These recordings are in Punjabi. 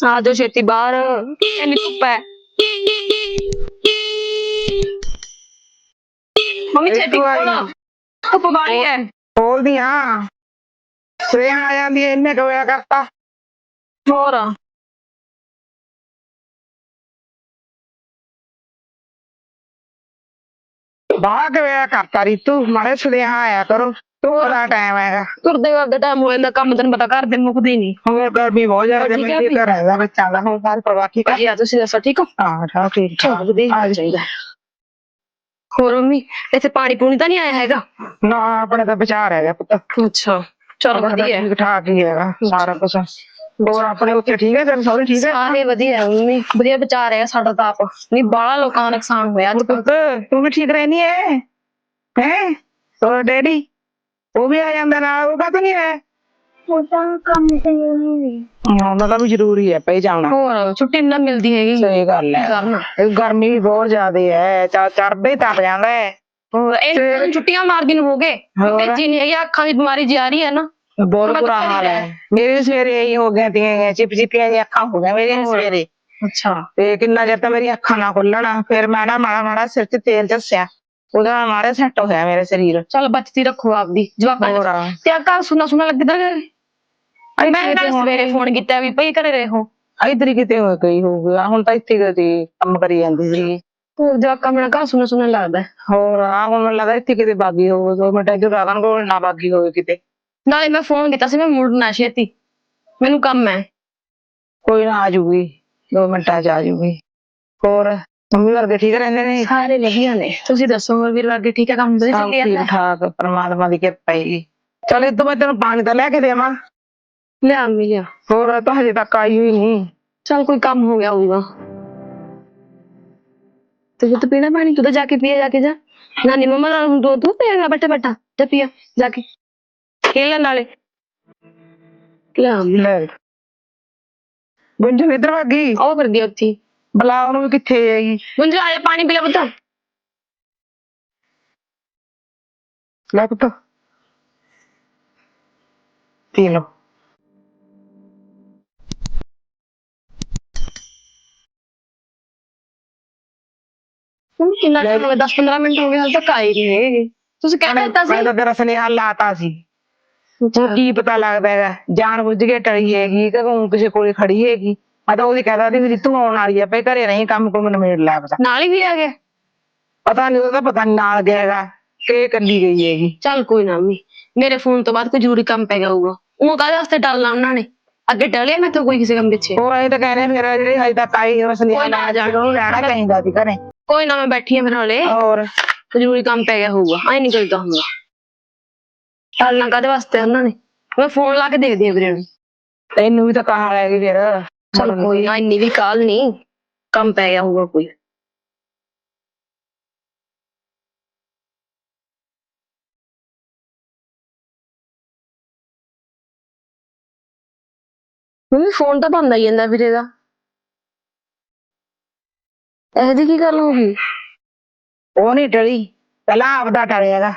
ਆ ਜਾਓ ਛੇਤੀ ਬਾਹਰ ਇੰਨੀ ਧੁੱਪ ਹੈ। ਮੰਮੀ ਛੇਤੀ ਇੱਕ ਵਾਰੀ। ਖੋਲੋ ਧੁੱਪ ਬਾਹਲੀ ਹੈ। ਬੋਲਦੀ ਹਾਂ ਸਵੇਰ ਆ ਜਾਂਦੀ ਐ ਇੰਨੇ ਕੋਇਆ ਕਰਤਾ। ਹੋਰ? ਬਾਹਰ ਕੋਇਆ ਕਰਤਾ ਰੀਤੂ? ਮਾਰੇ ਸਵੇਰ ਆਇਆ ਕਰੋ। ਤੋਰਾ ਟਾਈਮ ਹੈਗਾ। ਤੁਰਦੇ ਕਰਦੇ ਟਾਈਮ ਹੋ ਜਾਂਦਾ ਕੰਮ ਤੈਨੂੰ ਪਤਾ ਘਰ ਦੇ ਮੁੱਕਦੇ ਨਹੀਂ। ਹੋਰ ਗਰਮੀ ਬਹੁਤ ਜ਼ਿਆਦਾ ਠੀਕ ਹੈ ਮੈਂ ਕੀ। ਕਰ ਰਿਹਾ ਬੱਚਾ ਦਾ ਹੁਣ ਸਾਰ ਪਰਵਾਹ ਕੀ ਕਰ ਆ ਤੁਸੀਂ ਦੱਸੋ ਠੀਕ ਹੋ? ਹਾਂ ਠਾਕ ਠੀਕ। ਠਾਕ ਵਧੀਆ ਜਾ। ਚਾਹੀਦਾ। ਹੋਰ ਮੰਮੀ ਇੱਥੇ ਪਾਣੀ ਪੂਣੀ ਤਾਂ ਨਹੀਂ ਆਇਆ ਹੈਗਾ? ਨਾ ਆਪਣੇ ਤਾਂ ਵਿਚਾਰ ਹੈਗਾ ਪੁੱਤ। ਅੱਛਾ ਚਲੋ ਵਧੀਆ। ਠੀਕ ਠਾਕ ਹੀ ਹੈਗਾ ਸਾਰਾ ਕੁਝ ਹੋਰ ਆਪਣੇ ਉੱਥੇ ਠੀਕ ਹੈ ਤੇਰੇ ਸਹੁਰੇ ਠੀਕ ਹੈ ਸਾਰੇ ਵਧੀਆ ਹੈ ਮੰਮੀ ਵਧੀਆ ਵਿਚਾਰ ਹੈ ਸਾਡਾ ਤਾਂ ਆਪ। ਨਹੀਂ ਬਾਹਲਾ ਲੋਕਾਂ ਦਾ ਨੁਕਸਾਨ ਹੋਇਆ ਅੱਜ ਪੁੱਤ ਤੂੰ ਵੀ ਠੀਕ ਰਹਿਨੀ ਹੈ ਹੈ? ਹੋਰ ਡੈਡੀ? ਉਹ ਵੀ ਆ ਜਾਂਦਾ ਨਾਲ ਉਹ ਕਾ ਨਹੀਂ ਹੈ ਉਹਦਾ ਕੰਮ ਤੇ ਨਹੀਂ ਉਹਨਾਂ ਦਾ ਵੀ ਜ਼ਰੂਰੀ ਹੈ ਪਈ ਜਾਣਾ। ਹੋਰ ਛੁੱਟੀ ਨਾ ਮਿਲਦੀ ਹੈਗੀ। ਸਹੀ ਗੱਲ ਹੈ। ਕਰਨਾ ਇਹ ਗਰਮੀ ਵੀ ਬਹੁਤ ਜ਼ਿਆਦੇ ਹੈ ਚਾ ਚੜਦੇ ਤਪ ਜਾਂਦਾ ਹੈ। ਹੋਰ ਇਹ ਛੁੱਟੀਆਂ ਮਾਰਦੀ ਨੂੰ ਹੋ ਗਏ। ਹੋਰ। ਭੇਜੀ ਨਹੀਂ ਹੈਗੀ ਅੱਖਾਂ ਦੀ ਬਿਮਾਰੀ ਜੀ ਆ ਰਹੀ ਹੈ ਨਾ। ਬਹੁਤ ਬੁਰਾ ਹਾਲ ਹੈ। ਘਰੇ ਮੇਰੇ ਵੀ ਸਵੇਰੇ ਇਹੀ ਹੋ ਗਿਆ ਤੀਆਂ ਚਿਪ ਚਿਪੀਆਂ ਜਿਹੀਆਂ ਅੱਖਾਂ ਹੋ ਗਈਆਂ ਮੇਰੀਆਂ ਸਵੇਰੇ। ਅੱਛਾ। ਤੇ ਕਿੰਨਾ ਚਿਰ ਤਾਂ ਮੇਰੀ ਅੱਖਾਂ ਨਾ ਖੁੱਲਣ ਫਿਰ ਮੈਂ ਨਾ ਮਾੜਾ ਮਾੜਾ ਸਿਰ 'ਚ ਤੇਲ ਚੱਸਿਆ। ਉਹਦਾ ਨਾਲ ਸੈੱਟ ਹੋਇਆ ਮੇਰੇ ਸਰੀਰ। ਚਲ ਬਚਤੀ ਰੱਖੋ ਆਪਦੀ ਹੋਰ ਦੀ। ਤੇ ਆ ਘਰ ਸੁਣਾ ਸੁਣਾ ਲੱਗਦਾ ਮੈਂ ਨਾ ਸਵੇਰੇ ਫੋਨ ਕੀਤਾ ਵੀ ਭਈ ਘਰੇ ਰਹੋ। ਇਧਰ ਕਿਤੇ ਹੋ ਗਈ ਹੋਊਗਾ। ਹੁਣ ਤਾਂ ਇੱਥੇ ਗਈ ਕੰਮ ਕਰੀ ਜਾਂਦੀ ਸੀ। ਹੋਰ ਜਵਾਕਾਂ ਮੇਰਾ ਘਰ ਸੁਣਾ ਸੁਣਾ ਲੱਗਦਾ। ਹੋਰ ਆ ਹੁਣ ਮੈਨੂੰ ਲੱਗਦਾ ਇੱਥੇ ਕਿਤੇ ਬਾਗੀ ਹੋਊ ਦੋ ਮਿੰਟ ਇੱਧਰ ਰਾਗਨ ਕੋਲ ਨਾ ਬਾਗੀ ਹੋਵੇ ਕਿਤੇ। ਨਾਲੇ ਮੈਂ ਫੋਨ ਕੀਤਾ ਸੀ ਮੈਂ ਮੁੜਨਾ ਛੇਤੀ। ਮੈਨੂੰ ਕੰਮ ਹੈ। ਕੋਈ ਨਾ ਆ ਜੂਗੀ। ਦੋ ਮਿੰਟਾਂ ਚ ਆ ਜੂਗੀ। ਹੋਰ? ਮੰਮੀ ਵਰਗੇ ਠੀਕ ਰਹਿੰਦੇ ਨੇ? ਸਾਰੇ ਵਧੀਆ ਨੇ। ਤੁਸੀਂ ਦੱਸੋ ਹੋਰ ਵੀਰ ਵਰਗੇ ਠੀਕ ਹੈ ਕੰਮ ਵਧੀਆ ਸਭ ਚੱਲੀ ਠੀਕ ਜਾਂਦਾ? ਠਾਕ ਪਰਮਾਤਮਾ ਦੀ ਕਿਰਪਾ ਹੈ। ਚਲ ਇਦੋਂ ਮੈਂ ਤੈਨੂੰ ਪਾਣੀ ਤਾਂ ਲੈ ਕੇ ਦੇਵਾਂ। ਲਿਆ ਮਿਲਿਆ ਹੋਰ ਤਾਂ ਹਜੇ ਤੱਕ ਆਈ ਹੋਈ ਨਹੀਂ। ਚਲ ਕੋਈ ਕੰਮ ਹੋ ਗਿਆ ਹੋਊਗਾ। ਤੇ ਜੇ ਤੂੰ ਪੀਣਾ ਪਾਣੀ? ਤੂੰ ਤਾਂ ਜਾ ਕੇ ਪੀਆ ਜਾ ਕੇ ਜਾ। ਨਾਨੀ ਮਮਾ ਨਾਲ ਹੁਣ ਦੋ ਤੂੰ ਪੀਏਗਾ ਬੈਠਾ ਬੈਠਾ ਜਾ ਪੀਆ ਜਾ ਕੇ। ਖੇਲ ਲੈ ਨਾਲੇ। ਲਿਆ ਲੈ। ਗੁੰਜਨ ਇਧਰ ਆ ਗਈ? ਆਓ ਕਰਦੀ ਉੱਥੇ ਹੀ। ਬਲਾ ਉਹਨੂੰ ਵੀ ਕਿੱਥੇ ਹੈਗੀ? ਗੁੰਜੂ ਆ ਜਾ ਪਾਣੀ ਪੀ ਲੈ ਪੁੱਤ। ਲੈ ਪੁੱਤ। ਪੀ ਲਓ। ਹੁਣ ਕਿੰਨਾ ਟਾਈਮ ਹੋ ਗਿਆ? 10 15 ਮਿੰਟ ਹੋ ਗਏ ਹਾਲੇ ਤੱਕ ਆਏ ਨਹੀਂ ਹੈਗੇ। ਤੁਸੀਂ ਕਹਿ ਦਿੱਤਾ ਸੀ? ਮੈਂ ਤਾਂ ਤੇਰਾ ਸੁਨੇਹਾ ਲਾਤਾ ਸੀ। ਕੀ ਪਤਾ ਲੱਗਦਾ ਹੈਗਾ। ਜਾਣ ਬੁੱਝ ਕੇ ਟਲੀ ਹੈਗੀ ਕਿ ਉਹ ਕਿਸੇ ਕੋਲੇ ਖੜੀ ਹੈਗੀ। ਮੈਂ ਤਾਂ ਉਹਦੀ ਕਹਿਦਾ ਵੀ ਤੂੰ ਆਉਣ ਵਾਲੀ ਆ ਪਈ ਘਰੇ ਨਹੀਂ ਕੰਮ ਕੁਮ ਨਿਬੇੜ ਲੈ ਪਤਾ ਨਾਲ ਹੀ ਵੀ ਆ ਗਿਆ ਪਤਾ ਨਹੀਂ ਉਹਦਾ ਪਤਾ ਨੀ ਨਾਲ ਗਿਆ ਹੈਗਾ ਕਿ ਕੱਲੀ ਗਈ ਹੈਗੀ। ਚੱਲ ਕੋਈ ਨਾ ਵੀ ਮੇਰੇ ਫੋਨ ਤੋਂ ਬਾਅਦ ਕੋਈ ਜ਼ਰੂਰੀ ਕੰਮ ਪੈ ਗਿਆ ਹੋਊਗਾ। ਉਹ ਕਾਹਦੇ ਵਾਸਤੇ ਡਰਨਾ ਉਹਨਾਂ ਨੇ? ਅੱਗੇ ਡਰਿਆ ਮੈਂ ਤਾਂ ਕੋਈ ਕਿਸੇ ਕੰਮ ਪਿੱਛੇ? ਉਹ ਐਂ ਤਾਂ ਕਹਿੰਦੇ ਮੇਰਾ ਜਿਹੜੀ ਹਜੇ ਤੱਕ ਆਈ ਉਹ ਸੁਨੇਹਾ ਕੋਈ ਨਾ ਨਾ ਜਾ ਕੇ ਉਹਨੂੰ ਰਹਿਣਾ ਚਾਹੀਦਾ ਸੀ ਘਰੇ। ਕੋਈ ਨਾ ਮੈਂ ਬੈਠੀ ਆ ਮੇਰੇ ਨਾਲੇ ਹੋਰ? ਜ਼ਰੂਰੀ ਕੰਮ ਪੈ ਗਿਆ ਹੋਊਗਾ ਐ ਨਹੀਂ ਕਰਦਾ ਹੁੰਦਾ ਡਰਨਾ ਕਾਹਦੇ ਵਾਸਤੇ ਉਹਨਾਂ ਨੇ? ਮੈਂ ਫੋਨ ਲਾ ਕੇ ਦੇਖਦੀ ਆ ਵੀਰੇ ਨੂੰ। ਤੈਨੂੰ ਵੀ ਤਾਂ ਕਹਾ ਹੈਗੀ ਫਿਰ। ਚੱਲ ਕੋਈ ਨਾ ਇੰਨੀ ਵੀ ਕਾਲ ਨਹੀਂ ਕੰਮ ਪੈ ਗਿਆ ਹੋਊਗਾ ਕੋਈ ਮੰਮੀ ਫੋਨ ਤਾਂ ਬੰਦ ਆਈ ਜਾਂਦਾ ਵੀਰੇ ਦਾ ਇਹ ਜੀ ਕੀ ਗੱਲ ਹੋ ਗਈ ਉਹ ਨਹੀਂ ਟਲੀ ਪਹਿਲਾਂ ਆਪਦਾ ਟਲਿਆਗਾ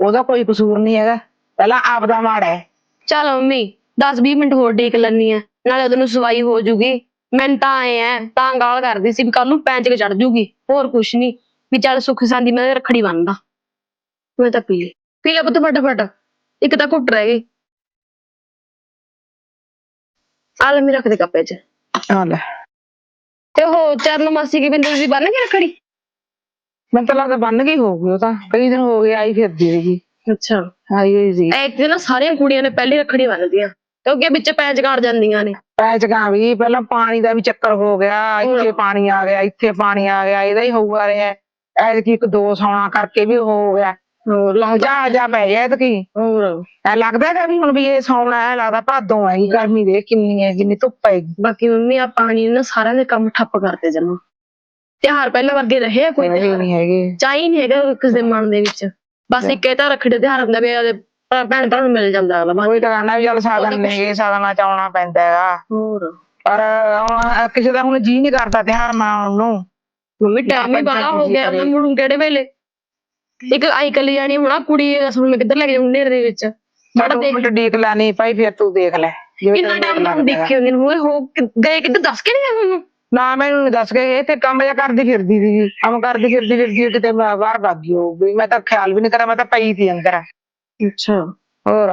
ਉਹਦਾ ਕੋਈ ਕਸੂਰ ਨਹੀਂ ਹੈਗਾ ਪਹਿਲਾਂ ਆਪਦਾ ਮਾੜਾ ਹੈ ਚੱਲ ਮੰਮੀ 10-20 ਮਿੰਟ ਹੋਰ ਦੇਖ ਲੈਣੀ ਆ ਨਾਲੇ ਉਹਨੂੰ ਸਵਾਈ ਹੋ ਜੂਗੀ। ਮੈਂ ਤਾਂ ਆਏ ਐ ਤਾਂ ਗਾਲ ਕਰਦੀ ਸੀ ਵੀ ਕੱਲ ਨੂੰ ਪੈਂਚ ਕੇ ਚੜ ਜੂਗੀ ਹੋਰ ਕੁਛ ਨਹੀਂ ਵੀ ਚੱਲ ਸੁੱਖ ਸਾਂਦੀ ਮੈਂ ਰੱਖੜੀ ਬੰਨਦਾ। ਮੈਂ ਤਾਂ ਪੀ ਲਈ। ਪੀ ਲੈ ਪੁੱਤ ਫਟਾਫਟ। ਇੱਕ ਤਾਂ ਘੁੱਟ ਰਹਿ ਗਈ। ਆ ਲੈ ਮੇਰਾ ਰੱਖ ਦੇ ਕੱਪੇ 'ਚ। ਆ ਲੈ। ਤੇ ਉਹ ਚਰਨ ਮਾਸੀ ਕੀ ਬਿੰਦੂ ਜੀ ਬੰਨ ਕੇ ਰੱਖੜੀ? ਮੈਨੂੰ ਤਾਂ ਲੱਗਦਾ ਬੰਨ ਗਈ ਹੋਊਗੀ ਉਹ ਤਾਂ। ਕਈ ਦਿਨ ਹੋ ਗਏ ਆਈ ਫਿਰਦੀ ਸੀਗੀ। ਅੱਛਾ। ਆਈ ਹੋਈ ਸੀ ਇੱਕ ਨਾ ਸਾਰੀਆਂ ਕੁੜੀਆਂ ਨੇ ਪਹਿਲੀ ਰੱਖੜੀ ਬੰਨਦੀਆਂ ਕਿਉਂਕਿ ਵਿੱਚ ਪੈਂਚ ਕਾੜ ਜਾਂਦੀਆਂ ਨੇ। ਪੈਚ ਕਾਂ ਵੀ ਪਹਿਲਾਂ ਪਾਣੀ ਦਾ ਵੀ ਚੱਕਰ ਹੋ ਗਿਆ ਇੱਥੇ ਪਾਣੀ ਆ ਗਿਆ ਇੱਥੇ ਪਾਣੀ ਆ ਗਿਆ ਇਹਦਾ ਹੀ ਹੋਊਗਾ ਰਿਹਾ। ਐਤਕੀ ਇੱਕ ਦੋ ਸੌਣਾ ਕਰਕੇ ਵੀ ਹੋ ਗਿਆ। ਹੋਰ। ਲਾ ਜਾ ਜਾ ਪੈ ਗਿਆ ਐਤਕੀ। ਹੋਰ। ਐ ਲੱਗਦਾ ਵੀ ਹੁਣ ਵੀ ਇਹ ਸੌਣਾ ਹੈ ਲੱਗਦਾ ਭਾਦੋਂ ਆਈ ਗਰਮੀ ਦੇ ਕਿੰਨੀ ਹੈ ਕਿੰਨੀ ਧੁੱਪ ਹੈਗੀ ਬਾਕੀ ਮੰਮੀ ਆ ਪਾਣੀ ਨੇ ਨਾ ਸਾਰਿਆਂ ਦੇ ਕੰਮ ਠੱਪ ਕਰਤੇ ਜਮਾ। ਤਿਉਹਾਰ ਪਹਿਲਾਂ ਵਰਗੇ ਰਹੇ ਆ ਕੋਈ ਇਹ ਨਹੀਂ ਹੈਗੇ। ਚਾਹੀ ਨਹੀਂ ਹੈਗਾ ਕਿਸੇ ਦੇ ਮਨ ਦੇ ਵਿੱਚ। ਬਸ ਇੱਕ ਇਹ ਤਾਂ ਰੱਖੜੀ ਦਾ ਤਿਉਹਾਰ ਹੁੰਦਾ ਵੀ ਭੈਣ ਭਰਾ ਨੂੰ ਮਿਲ ਜਾਂਦਾ ਅਗਲਾ ਕੋਈ ਤਾਂ ਕਹਿੰਦਾ ਵੀ ਚੱਲ ਸਾਧਨ ਨਹੀਂ ਸਾਧਨਾ ਚ ਆਉਣਾ ਪੈਂਦਾ ਹੈਗਾ। ਹੋਰ? ਪਰ ਹੁਣ ਕਿਸੇ ਦਾ ਹੁਣ ਜੀ ਨਹੀਂ ਕਰਦਾ ਤਿਉਹਾਰ ਮਨਾਉਣ ਨੂੰ। ਮੰਮੀ ਟਾਈਮ ਹੀ ਬਾਲਾ ਹੋ ਗਿਆ। ਮੈਂ ਮੁੜੂ ਕਿਹੜੇ ਵੇਲੇ? ਇੱਕ ਆਈ ਕੱਲੀ ਜਾਣੀ ਹੁਣ ਆਹ ਕੁੜੀ ਅਸਲ ਮੈਂ ਕਿੱਧਰ ਲੈ ਕੇ ਜਾਉਂ ਨੇਰੇ ਦੇ ਵਿੱਚ। ਮੈਂ ਬੜਾ ਦੋ ਦੇਖ ਮਿੰਟ ਡੀਕ ਲੈਣੀ ਭਾਈ ਫਿਰ ਤੂੰ ਦੇਖ ਲੈ ਕਿੰਨਾ ਟਾਈਮ ਲੱਗਦਾ ਦੇਖੇ ਹੁੰਦੇ ਨੂੰ ਹੋਏ ਹੋ ਕਿ- ਗਏ ਕਿੱਧਰ ਦੱਸ ਕੇ ਨਹੀਂ ਗਏ ਤੁਹਾਨੂੰ ਨਾ ਮੈਨੂੰ ਨੀ ਦੱਸ ਕੇ ਇਹ ਤੇ ਕੰਮ ਜਿਹਾ ਕਰਦੀ ਫਿਰਦੀ ਸੀ ਕੰਮ ਕਰਦੀ ਫਿਰਦੀ ਫਿਰਦੀ ਕਿਤੇ ਮੈਂ ਬਾਹਰ ਭੱਗ ਗਈ ਉਹ ਵੀ ਮੈਂ ਤਾਂ ਖਿਆਲ ਵੀ ਨਹੀਂ ਕਰਾਂ ਮੈਂ ਤਾਂ ਪਈ ਸੀ ਅੰਦਰ। ਅੱਛਾ। ਹੋਰ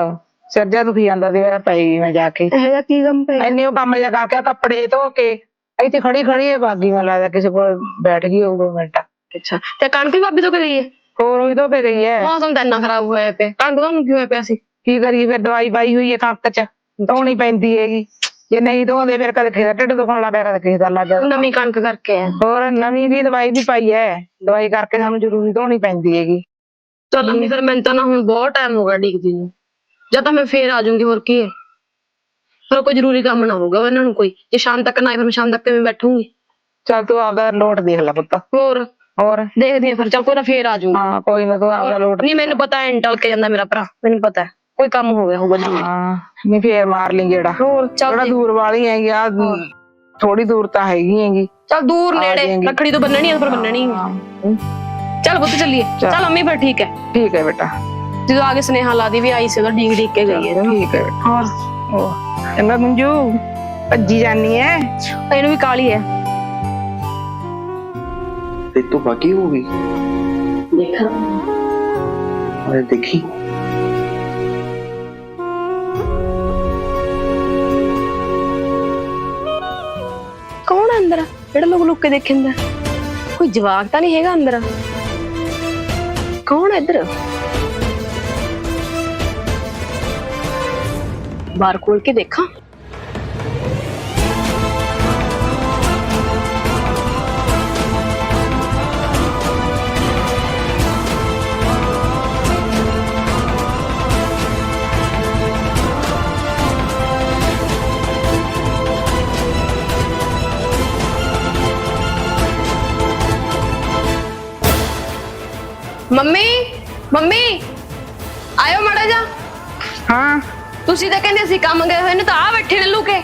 ਸਿਰ ਜਿਹਾ ਦੁਖੀ ਜਾਂਦਾ ਸੀ ਮੈਂ ਪਈ ਗਈ ਮੈਂ ਜਾ ਕੇ। ਇਹ ਜਿਹਾ ਕੀ ਕੰਮ ਪੈ ਐਨੇ ਉਹ ਕੰਮ ਜਿਹਾ ਕਰਕੇ ਕੱਪੜੇ ਧੋ ਕੇ ਇੱਥੇ ਖੜੀ ਖੜੀ ਇਹ ਬਾਗੀ ਮੈਂ ਲੱਗਦਾ ਕਿਸੇ ਕੋਲ ਬੈਠ ਗਈ ਉਹ ਦੋ ਮਿੰਟ। ਅੱਛਾ। ਤੇ ਕਣਕ ਵੀ ਭਾਬੀ ਤੋਂ ਗਈ ਹੈ? ਹੋਰ ਉਹ ਧੋ ਕੇ ਗਈ ਹੈ। ਮੌਸਮ ਤਾਂ ਇੰਨਾ ਖਰਾਬ ਹੋਇਆ ਪਿਆ। ਕਣਕ ਤੁਹਾਨੂੰ ਕਿਉਂ ਹੋਇਆ ਪਿਆ ਸੀ? ਕੀ ਕਰੀਏ ਫਿਰ ਦਵਾਈ ਪਾਈ ਹੋਈ ਹੈ ਕੱਖ ਚ ਧੋਣੀ ਪੈਂਦੀ ਹੈਗੀ। ਜੇ ਨਹੀਂ ਧੋਂਦੇ ਫਿਰ ਕਦੇ ਕਿਸੇ ਦਾ ਢਿੱਡ ਦੁਖਣ ਲੱਗ ਪਿਆ ਕਦੇ ਕਿਸੇ ਦਾ ਲੱਗ ਜਾਂਦਾ। ਨਵੀਂ ਕਣਕ ਕਰਕੇ ਆ ਹੋਰ ਨਵੀਂ ਵੀ ਦਵਾਈ ਵੀ ਪਾਈ ਹੈ। ਦਵਾਈ ਕਰਕੇ ਸਾਨੂੰ ਜ਼ਰੂਰੀ ਧੋਣੀ ਪੈਂਦੀ ਹੈਗੀ। ਚਲ ਅੰਮੀ ਫਿਰ ਮੈਨੂੰ ਤਾਂ ਨਾ ਹੁਣ ਬਹੁਤ ਟਾਈਮ ਹੋ ਗਿਆ ਡੀਕਦੀ ਨੂੰ। ਜਾਂ ਤਾਂ ਮੈਂ ਫੇਰ ਆ ਜਾਊਂਗੀ ਹੋਰ ਕੀ। ਹੈ ਫਿਰ ਕੋਈ ਜ਼ਰੂਰੀ ਕੰਮ ਨਾ ਹੋਊਗਾ ਇਹਨਾਂ ਨੂੰ ਕੋਈ। ਜੇ ਸ਼ਾਮ ਤੱਕ ਨਾ ਆਏ ਫਿਰ ਮੈਂ ਸ਼ਾਮ ਤੱਕ ਕਿਵੇਂ ਬੈਠੂੰਗੀ? ਚੱਲ ਤੂੰ ਆਪਦਾ ਲੋਟ ਦੇਖ ਲੈ ਪੁੱਤ। ਹੋਰ? ਹੋਰ? ਦੇਖਦੀ ਆ ਫਿਰ। ਚੱਲ ਕੋਈ ਨਾ ਫੇਰ ਆ ਜਾਊਂਗੀ। ਹਾਂ ਕੋਈ ਨਾ ਤੂੰ ਆਪਦਾ ਲੋਟ ਨਹੀਂ ਮੈਨੂੰ ਪਤਾ ਐਂ ਟਲ ਕੇ ਜਾਂਦਾ ਮੇਰਾ ਭਰਾ। ਮੈਨੂੰ ਪਤਾ ਹੈ। ਕੋਈ ਕੰਮ ਹੋ ਗਿਆ ਹੋਊਗਾ ਜ਼ਰੂਰ। ਹਾਂ ਨਹੀਂ ਫੇਰ ਮਾਰ ਲਈ ਜਿਹੜਾ ਹੋਰ ਚੱਲ ਥੋੜਾ ਦੂਰ ਵਾਲੀ ਹੈਗੀ ਆ ਥੋੜੀ ਦੂਰ ਤਾਂ ਹੈਗੀ ਹੈਗੀ। ਚੱਲ ਦੂਰ ਆ ਨੇੜੇ। ਜਾਏਂਗੀ। ਰੱਖੜੀ ਤੋਂ ਬੰਨਣੀ ਆ ਪਰ ਬੰਨਣੀ ਨਹੀਂ ਚੱਲ ਪੁੱਤ ਚੱਲੀਏ। ਚੱਲ। ਚੱਲ ਅੰਮੀ ਫਿਰ ਠੀਕ ਹੈ। ਠੀਕ ਹੈ ਬੇਟਾ। ਜਦੋਂ ਆ ਕੇ ਸੁਨੇਹਾ ਲਾ ਦੀ ਵੀ ਆਈ ਸੀ ਉਹਦਾ ਡੀਕ ਡੀਕ ਕੇ ਗਈ ਹੈ। ਠੀਕ ਹੈ ਬੇਟਾ। ਹੋਰ? ਉਹ ਚੰਗਾ ਮੰਜੂ ਭੱਜੀ ਜਾਨੀ ਐ ਇਹਨੂੰ ਵੀ ਕਾਲੀ ਹੈ। ਤੇ ਤੂੰ ਬਾਕੀ ਹੋ ਗਈ? ਦੇਖਾਂ। ਅਰੇ ਦੇਖੀ। ਕੌਣ ਹੈ ਅੰਦਰ? ਜਿਹੜਾ ਲੋਕ ਲੁੱਕ ਕੇ ਦੇਖਿੰਦਾ ਕੋਈ ਜਵਾਕ ਤਾਂ ਨਹੀਂ ਹੈਗਾ ਅੰਦਰ? ਕੌਣ ਹੈ ਇੱਧਰ? ਬਾਹਰ ਖੋਲ ਕੇ ਦੇਖਾਂ। ਮੰਮੀ ਮੰਮੀ ਆਇਓ ਮੜਾ ਜਾ ਹਾਂ ਤੁਸੀਂ ਤਾਂ ਕਹਿੰਦੇ ਸੀ ਕੰਮ ਗਏ ਹੋਏ ਨੇ ਤਾਂ ਆ ਬੈਠੇ ਨੇ ਲੁਕੇ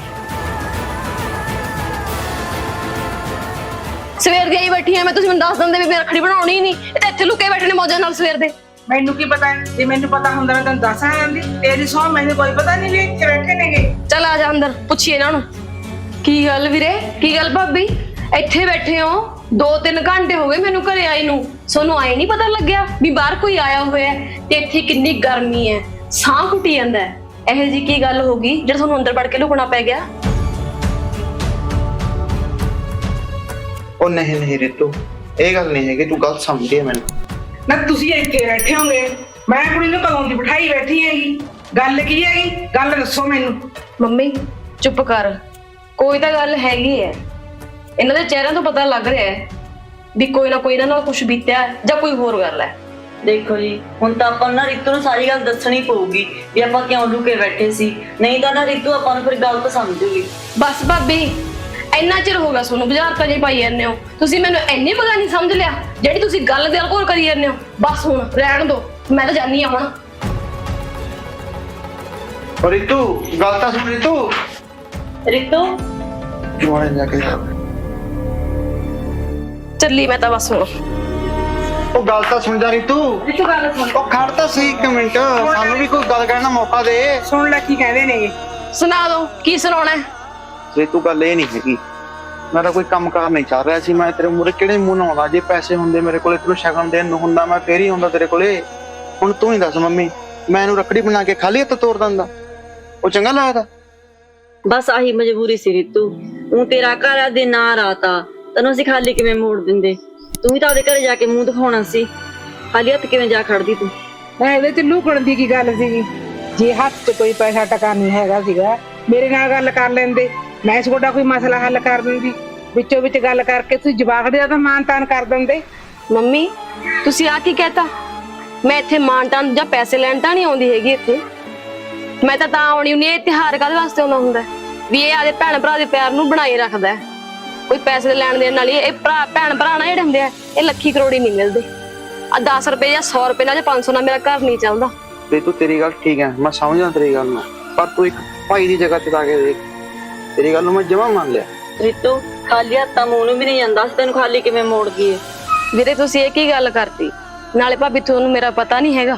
ਸਵੇਰ ਦੀ ਆਈ ਬੈਠੀ ਆ ਮੈਂ ਤੁਸੀਂ ਮੈਨੂੰ ਦੱਸ ਦਿੰਦੇ ਵੀ ਮੈਂ ਰੱਖੜੀ ਬਣਾਉਣੀ ਨਹੀਂ ਇਹ ਤਾਂ ਇੱਥੇ ਲੁਕੇ ਬੈਠੇ ਨੇ ਮੌਜਾਂ ਨਾਲ ਸਵੇਰ ਦੇ ਮੈਨੂੰ ਕੀ ਪਤਾ ਜੇ ਮੈਨੂੰ ਪਤਾ ਹੁੰਦਾ ਮੈਂ ਤੈਨੂੰ ਦੱਸ ਆ ਜਾਂਦੀ ਤੇਰੀ ਸੌ ਮੈਨੂੰ ਕੋਈ ਪਤਾ ਨਹੀਂ ਵੀ ਇੱਥੇ ਬੈਠੇ ਨੇਗੇ ਚੱਲ ਆ ਜਾ ਅੰਦਰ ਪੁੱਛੀਏ ਇਹਨਾਂ ਨੂੰ ਕੀ ਗੱਲ ਵੀਰੇ ਕੀ ਗੱਲ ਭਾਬੀ ਇੱਥੇ ਬੈਠੇ ਹੋ ਦੋ ਤਿੰਨ ਘੰਟੇ ਹੋ ਗਏ ਮੈਨੂੰ ਘਰੇ ਆਈ ਨੂੰ। ਸੋਨੂੰ ਆਏ ਨਹੀਂ ਪਤਾ ਲੱਗਿਆ ਵੀ ਬਾਹਰ ਕੋਈ ਆਇਆ ਹੋਇਆ ਹੈ ਤੇ ਇੱਥੇ ਕਿੰਨੀ ਗਰਮੀ ਹੈ। ਸਾਹ ਘੁੱਟੀ ਜਾਂਦਾ ਹੈ। ਇਹੋ ਜੀ ਕੀ ਗੱਲ ਹੋ ਗਈ ਜਿਹੜਾ ਤੁਹਾਨੂੰ ਅੰਦਰ ਵੜ ਕੇ ਲੁਕਣਾ ਪੈ ਗਿਆ? ਉਹ ਨਹੀਂ ਨਹੀਂ ਰਿਤੂ ਇਹ ਗੱਲ ਨਹੀਂ ਹੈਗੀ ਤੂੰ ਗਲਤ ਸਮਝੀ ਹੈ ਮੈਨੂੰ। ਨਾ ਤੁਸੀਂ ਇੱਥੇ ਬੈਠੇ ਹੋਗੇ। ਮੈਂ ਕੁੜੀ ਨੂੰ ਕਦੋਂ ਦੀ ਬਿਠਾਈ ਬੈਠੀ ਹੈਗੀ? ਗੱਲ ਕੀ ਹੈਗੀ? ਗੱਲ ਦੱਸੋ ਮੈਨੂੰ। ਮੰਮੀ ਚੁੱਪ ਕਰ। ਕੋਈ ਤਾਂ ਗੱਲ ਹੈਗੀ ਹੈ। ਇਹਨਾਂ ਦੇ ਚਿਹਰਿਆਂ ਤੋਂ ਪਤਾ ਲੱਗ ਰਿਹਾ ਹੈ ਵੀ ਕੋਈ ਨਾ ਕੋਈ ਇਹਨਾਂ ਨਾਲ ਕੁਝ ਬੀਤਿਆ ਹੈ ਜਾਂ ਕੋਈ ਹੋਰ ਗੱਲ ਹੈ। ਦੇਖੋ ਜੀ ਹੁਣ ਤਾਂ ਆਪਾਂ ਨੂੰ ਰਿਤੂ ਨੂੰ ਸਾਰੀ ਗੱਲ ਦੱਸਣੀ ਪਊਗੀ ਵੀ ਆਪਾਂ ਕਿਉਂ ਲੁਕੇ ਬੈਠੇ ਸੀ। ਨਹੀਂ ਤਾਂ ਨਾ ਰਿਤੂ ਆਪਾਂ ਨੂੰ ਫਿਰ ਗਲਤ ਸਮਝੂਗੀ। ਬਸ ਭਾਬੀ ਇੰਨਾ ਚਿਰ ਹੋ ਗਿਆ ਤੁਹਾਨੂੰ ਬਾਜ਼ਾਰ ਤਾਂ ਜੇ ਪਾਈ ਜਾਂਦੇ ਹੋ। ਤੁਸੀਂ ਮੈਨੂੰ ਇੰਨੀ ਬਗਾ ਨਹੀਂ ਸਮਝ ਲਿਆ ਜਿਹੜੀ ਤੁਸੀਂ ਗੱਲ ਦੇ ਕੋਲ ਕਰੀ ਜਾਂਦੇ ਹੋ। ਬਸ ਹੁਣ ਰਹਿਣ ਦਿਓ ਮੈਂ ਤਾਂ ਜਾਨੀ ਆ ਹੁਣ। ਰਿਤੂ ਗੱਲ ਤਾਂ ਸੁਣ ਰਿਤੂ। ਰਿਤੂ? ਜਵਾਨ ਜਾ ਕੇ ਚੱਲੀ ਮੈਂ ਤਾਂ ਬਸ ਹੁਣ ਉਹ ਗੱਲ ਤਾਂ ਸੁਣ ਜਾ ਰਿਤੂ ਰਿਤੂ ਗੱਲ ਸੁਣ। ਉਹ ਖੜ ਤਾਂ ਸਹੀ ਇੱਕ ਮਿੰਟ। ਸਾਨੂੰ ਵੀ ਕੋਈ ਗੱਲ ਕਰਨ ਦਾ ਮੌਕਾ ਦੇ। ਸੁਣ ਲੈ ਕੀ ਕਹਿੰਦੇ ਨੇਗੇ ਸੁਣਾ ਦਿਓ ਕੀ ਸੁਣਾਉਣਾ? ਹੈ ਰਿਤੂ ਗੱਲ ਇਹ ਨਹੀਂ ਹੈਗੀ ਮੇਰਾ ਕੋਈ ਕੰਮ ਕਾਰ ਨਹੀਂ ਚੱਲ ਰਿਹਾ ਸੀ। ਮੈਂ ਤੇਰੇ ਮੂਰੇ ਕਿਹੜੇ ਮੂੰਹ ਨਾਲ ਆਉਂਦਾ ਜੇ ਪੈਸੇ ਹੁੰਦੇ ਮੇਰੇ ਕੋਲੇ ਤੈਨੂੰ ਸ਼ਗਨ ਦੇਣ ਨੂੰ ਹੁੰਦਾ ਮੈਂ ਫੇਰ ਹੀ ਆਉਂਦਾ ਤੇਰੇ ਕੋਲੇ। ਹੁਣ ਤੂੰ ਹੀ ਦੱਸ ਮੰਮੀ ਮੈਂ ਇਹਨੂੰ ਰੱਖੜੀ ਬਣਾ ਕੇ ਖਾਲੀ ਹੱਥ ਤੋੜ ਦਿੰਦਾ ਉਹ ਚੰਗਾ ਲੱਗਦਾ? ਬਸ ਆਹੀ ਮਜਬੂਰੀ ਸੀ ਰਿਤੂ। ਉਹ ਤੇਰਾ ਘਰ ਆ ਦੇ ਨਾ ਰਾਤਾ ਤੈਨੂੰ ਅਸੀਂ ਖਾਲੀ ਕਿਵੇਂ ਮੋੜ ਦਿੰਦੇ? ਤੂੰ ਵੀ ਤਾਂ ਉਹਦੇ ਘਰੇ ਜਾ ਕੇ ਮੂੰਹ ਦਿਖਾਉਣਾ ਸੀ। ਖਾਲੀ ਹੱਥ ਕਿਵੇਂ ਜਾ ਖੜਦੀ ਤੂੰ? ਮੈਂ ਇਹਦੇ ਚ ਲੁਕਣ ਦੀ ਕੀ ਗੱਲ ਸੀਗੀ? ਜੇ ਹੱਥ 'ਚ ਕੋਈ ਪੈਸਾ ਟਕਾ ਨਹੀਂ ਹੈਗਾ ਸੀਗਾ ਮੇਰੇ ਨਾਲ ਗੱਲ ਕਰ ਲੈਂਦੇ। ਮੈਂ ਇਸ ਕੋਡਾ ਕੋਈ ਮਸਲਾ ਹੱਲ ਕਰ ਦਿੰਦੀ। ਵਿੱਚੋਂ ਵਿੱਚ ਗੱਲ ਕਰਕੇ ਤੁਸੀਂ ਜਵਾਬ ਦੇ ਤਾਂ ਮਾਨ ਤਾਨ ਕਰ ਦਿੰਦੇ। ਮੰਮੀ ਤੁਸੀਂ ਆ ਕੀ ਕਹਿਤਾ? ਮੈਂ ਇੱਥੇ ਮਾਨਟਾਂ ਜਾਂ ਪੈਸੇ ਲੈਣ ਤਾਂ ਨਹੀਂ ਆਉਂਦੀ ਹੈਗੀ ਇੱਥੇ। ਮੈਂ ਤਾਂ ਤਾਂ ਆਉਣੀ ਹੁੰਦੀ ਇਹ ਤਿਹਾਰ ਕਾਹਦੇ ਵਾਸਤੇ ਆਉਣਾ ਹੁੰਦਾ? ਹੈ? ਵੀ ਇਹ ਆਦੇ ਭੈਣ ਭਰਾ ਦੇ ਪਿਆਰ ਨੂੰ ਬਣਾਈ ਰੱਖਦਾ ਹੈ। ਕੋਈ ਪੈਸੇ ਦੇ ਲੈਣ ਦੇਣ ਨਾਲ ਹੀ ਇਹ ਭਰਾ ਭੈਣ ਭਰਾ ਨਾ ਜਿਹੜੇ ਹੁੰਦੇ ਆ ਇਹ ਲੱਖੀ ਕਰੋੜੀ ਨਹੀਂ ਮਿਲਦੇ। ਆ 10 ਰੁਪਏ ਜਾਂ 100 ਰੁਪਏ ਨਾਲ ਜਾਂ 500 ਨਾਲ ਮੇਰਾ ਘਰ ਨਹੀਂ ਚੱਲਦਾ। ਰਿਤੂ ਤੇਰੀ ਗੱਲ ਠੀਕ ਹੈ ਮੈਂ ਸਮਝਦਾ ਤੇਰੀ ਗੱਲ ਨੂੰ ਪਰ ਤੂੰ ਇੱਕ ਭਾਈ ਦੀ ਜਗ੍ਹਾ ਤੇ ਆ ਕੇ ਦੇਖ। ਤੇਰੀ ਗੱਲ ਨੂੰ ਮੈਂ ਜਮਾ ਮੰਨ ਲਿਆ। ਰਿਤੂ ਖਾਲੀ ਹੱਥਾਂ ਮੂੰਹ ਨੂੰ ਵੀ ਨਹੀਂ ਜਾਂਦਾ ਸੀ ਤੈਨੂੰ ਖਾਲੀ ਕਿਵੇਂ ਮੋੜ ਗਈ ਵੀਰੇ ਤੁਸੀਂ ਇਹ ਕੀ ਗੱਲ ਕਰਤੀ? ਨਾਲੇ ਭਾਬੀ ਤੁਹਾਨੂੰ ਮੇਰਾ ਪਤਾ ਨਹੀਂ ਹੈਗਾ।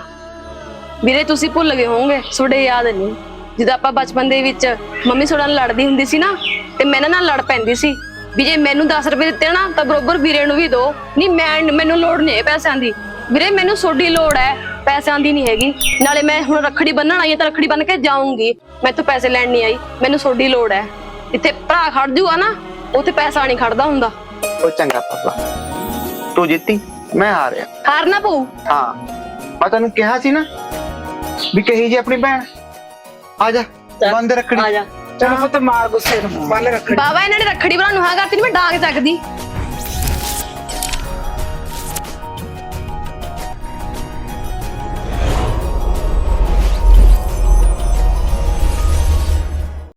ਵੀਰੇ ਤੁਸੀਂ ਭੁੱਲ ਗਏ ਹੋਵੋਗੇ ਤੁਹਾਡੇ ਯਾਦ ਨਹੀਂ। ਜਦੋਂ ਆਪਾਂ ਬਚਪਨ ਦੇ ਵਿੱਚ ਮੰਮੀ ਨਾਲ ਲੜਦੀ ਹੁੰਦੀ ਸੀ ਨਾ ਤੇ ਮੈਂ ਇਹਨਾਂ ਨਾਲ ਲੜ ਪੈਂਦੀ ਸੀ। ਵੀ ਜੇ ਮੈਨੂੰ 10 ਰੁਪਏ ਦਿੱਤੇ ਨਾ ਤਾਂ ਬਰੋਬਰ ਵੀਰੇ ਨੂੰ ਵੀ ਦਿਓ ਨਹੀਂ ਮੈਂ ਮੈਨੂੰ ਲੋੜ ਨਹੀਂ ਹੈ ਪੈਸਿਆਂ ਦੀ। ਵੀਰੇ ਮੈਨੂੰ ਸੋਡੀ ਲੋੜ ਹੈ ਪੈਸਿਆਂ ਦੀ ਨਹੀਂ ਹੈਗੀ। ਨਾਲੇ ਮੈਂ ਹੁਣ ਰੱਖੜੀ ਬੰਨਣ ਆਈ ਹਾਂ ਤਾਂ ਰੱਖੜੀ ਬੰਨ ਕੇ ਜਾਊਂਗੀ। ਮੈਂ ਤੋਂ ਪੈਸੇ ਲੈਣ ਨਹੀਂ ਆਈ। ਮੈਨੂੰ ਸੋਡੀ ਲੋੜ ਹੈ। ਇੱਥੇ ਭਰਾ ਖੜ ਜੂਗਾ ਨਾ ਉੱਥੇ ਪੈਸਾ ਨਹੀਂ ਖੜਦਾ ਹੁੰਦਾ। ਉਹ ਚੰਗਾ ਪਾਪਾ ਤੂੰ ਜਿੱਤੀ ਮੈਂ ਆ ਰਿਹਾ ਹਾਰਨਾ ਪਊ? ਹਾਂ। ਮੈਂ ਤੈਨੂੰ ਕਿਹਾ ਸੀ ਨਾ ਵੀ ਕਹੀ ਜੀ ਆਪਣੀ ਭੈਣ। ਆ ਜਾ ਬੰਦ ਰੱਖੜੀ। ਆ ਜਾ। ਚਲੋ ਪੁੱਤ ਮਾਰ ਗੁੱਸੇ ਨੂੰ ਬੰਨ ਰੱਖੜੀ ਬਾਬਾ, ਇਹਨਾਂ ਨੇ ਰੱਖੜੀ ਬਣਾਉਣ ਨੂੰ ਹਾਂ ਕਰਤੀ ਨੀ ਮੈਂ ਡਾਂਗ ਚੱਕਦੀ